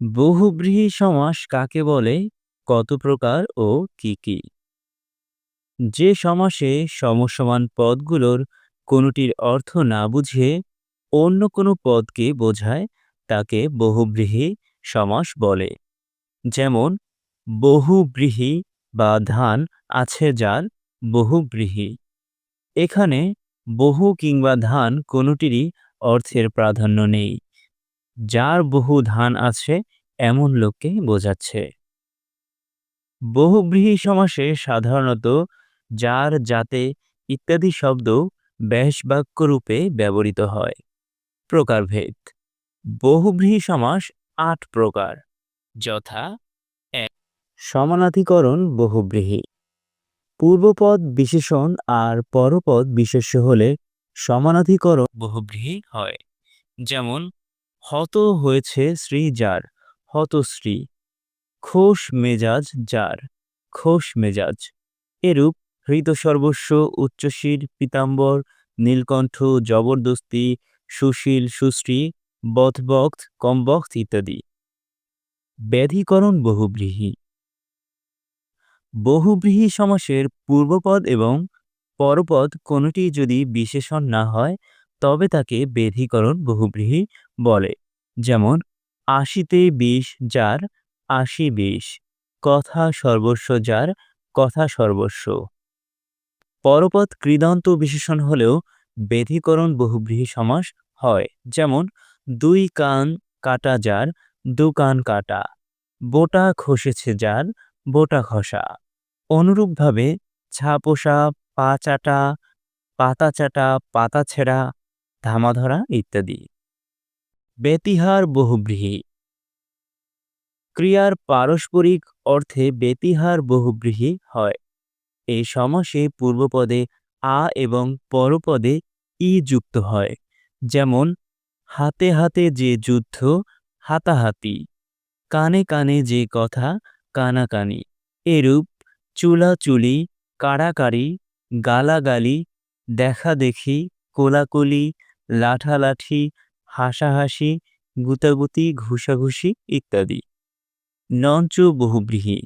বহুব্রীহি সমাস কাকে বলে, কত প্রকার ও কি কি? যে সমাসে সমসমান পদগুলোর কোনোটির অর্থ না বুঝে অন্য কোনো পদকে বোঝায়, তাকে বহুব্রীহি সমাস বলে। যেমন, বহুব্রীহি বা ধান আছে যার বহুব্রীহি। এখানে বহু কিংবা ধান কোনোটিরই অর্থের প্রাধান্য নেই। যার বহু ধান আছে, এমন লোককে বোঝাচ্ছে। বহুব্রীহি সমাসে সাধারণত যার যাতে ইত্যাদি শব্দ ব্যাসবাক্য রূপে ব্যবহৃত হয়। প্রকারভেদ। বহুব্রীহি সমাস আট প্রকার। যথা এক, সমানাধিকরণ বহুব্রীহি। পূর্বপদ বিশেষণ আর পরপদ বিশেষ্য হলে সমানাধিকরণ বহুব্রীহি হয়। যেমন হত হয়েছে শ্রী যার হতশ্রী খোশ মেজাজ যার, খোশ মেজাজ। এরূপ হৃত সর্বস্ব উচ্চশীর পীতাম্বর, নীলকণ্ঠ জবরদস্তি, সুশীল সুশ্রী বথবক্ত কমবক্ত ইত্যাদি। ব্যাধিকরণ বহুব্রীহি। বহুব্রীহি সমাসের পূর্বপদ এবং পরপদ কোনোটি যদি বিশেষণ না হয় তবে তাকে বেধিকরণ বহুব্রীহি বলে। যেমন, আশিতে বিষ যার, আশি বিষ। কথা সর্বস্ব যার, কথা সর্বস্ব। পরপদ কৃদন্ত বিশেষণ হলেও বেধিকরণ বহুব্রীহি সমাস হয়। যেমন, দুই কান কাটা যার, দু কান কাটা। বোটা খসেছে যার, বোটা খসা। অনুরূপভাবে ছাপোষা, পা চাটা, পাতা চাটা, পাতা ছেঁড়া ধামাধরা ইত্যাদি। বেতিহার বহুব্রীহি। ক্রিয়ার পারস্পরিক অর্থে বেতিহার বহুব্রীহি হয়। এই সমাসে পূর্বপদে আ এবং পরপদে ই যুক্ত হয়, যেমন, হাতে হাতে যে যুদ্ধ, হাতাহাতি, কানে কানে যে কথা, কানাকানি, এরূপ চুলাচুলি, কাড়াকাড়ি, গালাগালি দেখাদেখি কোলাকুলি লাঠালাঠি, হাসাহাসি, গুতাগুতি, ঘুষাঘুষি ইত্যাদি। নঞ্চ বহুব্রীহি।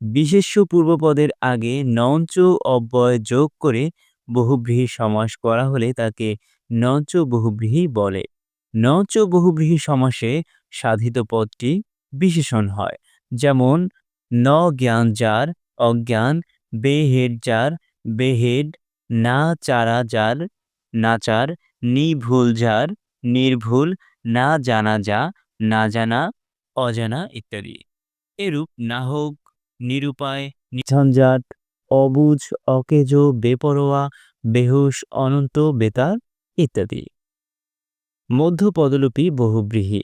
বিশেষ্য পূর্বপদের আগে নঞ্চ অব্যয় যোগ করে বহুব্রীহি সমাস করা হলে তাকে নঞ্চ বহুব্রীহি বলে। নঞ্চ বহুব্রীহি সমাসে সাধিত পদটি বিশেষণ হয়, যেমন ন জ্ঞান যার অজ্ঞান বেহেড যার বেহেড না চারা যার নাচার নিভুল যার, নির্ভুল না জানা যা, না জানা, অজানা ইত্যাদি। এরূপ নাহক নিরুপায়, নিঝঞ্ঝাট অবুঝ অকেজ, বেপরোয়া, বেহুশ, অনন্ত, বেতার ইত্যাদি। মধ্য পদলিপি বহুব্রীহি।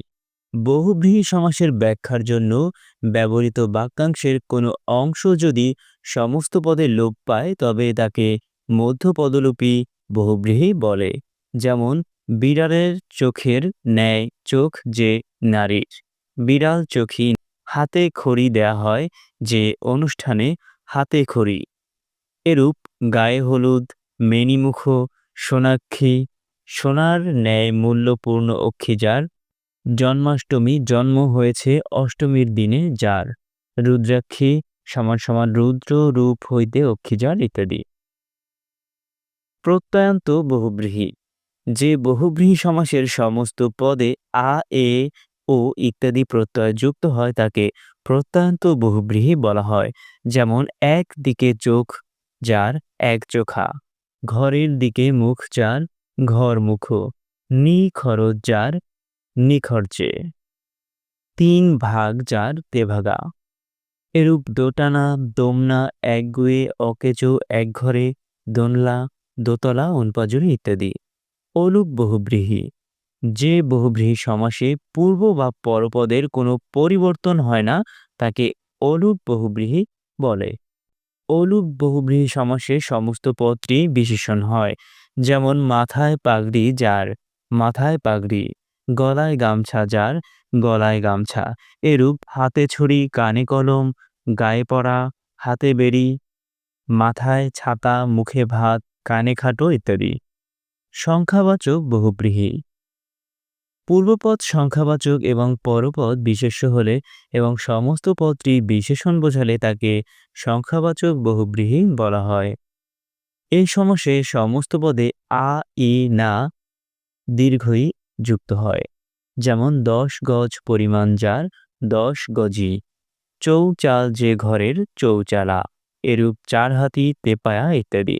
বহুব্রীহি সমাসের ব্যাখ্যার জন্য ব্যবহৃত বাক্যাংশের কোনো অংশ যদি সমস্ত পদে লোপ পায়, তবে তাকে মধ্য পদলিপি বহুব্রীহি বলে। যেমন, বিড়ালের চোখের ন্যায় চোখ যে নারীর। বিড়াল চোখী হাতে খড়ি দেয়া হয় যে অনুষ্ঠানে হাতে খড়ি। এরূপ গায়ে হলুদ, মেনিমুখ, সোনাক্ষী, সোনার ন্যায় মূল্যপূর্ণ অক্ষী যার জন্মাষ্টমী জন্ম হয়েছে অষ্টমীর দিনে যার। রুদ্রাক্ষী সমান সমান রুদ্র রূপ হইতে অক্ষী যার ইত্যাদি। প্রত্যয়ান্ত বহুব্রীহি। যে বহুব্রীহি সমাসের সমস্ত পদে আ, এ, ও ইত্যাদি প্রত্যয় যুক্ত হয়, তাকে প্রত্যয়ান্ত বহুব্রীহি বলা হয়। যেমন, এক দিকে চোখ যার, এক চোখা। ঘরের দিকে মুখ যার, ঘর মুখ। নি খরচ যার, নিখরচে। তিন ভাগ যার, তেভাগা। এরূপ দোটানা, দোমনা, একগুয়ে অকেচো একঘরে, দোনলা, দোতলা উনপাজুরি ইত্যাদি। অলুক বহুব্রীহি। যে বহুব্রীহি সমাসে পূর্ব বা পরপদের কোনো পরিবর্তন হয় না, তাকে অলুক বহুব্রীহি বলে। অলুক বহুব্রীহি সমাসে সমস্ত পদটি বিশেষণ হয়, যেমন মাথায় পাগড়ি যার, মাথায় পাগড়ি, গলায় গামছা যার, গলায় গামছা। এরূপ হাতে ছড়ি কানে কলম, গায়ে পড়া, হাতে বেরি মাথায় ছাতা, মুখে ভাত, কানে খাটো ইত্যাদি। সংখ্যাবাচক বহুব্রীহি। পূর্বপদ সংখ্যাবাচক এবং পরপদ বিশেষ্য হলে এবং সমস্ত পদটি বিশেষণ বোঝালে তাকে সংখ্যাবাচক বহুব্রীহি বলা হয়। এই সমাসে সমস্ত পদে আ, ই, না দীর্ঘই যুক্ত হয়। যেমন দশ গজ পরিমাণ যার দশ গজি চৌচাল যে ঘরের চৌচালা। এরূপ চার হাতি তেপায়া ইত্যাদি।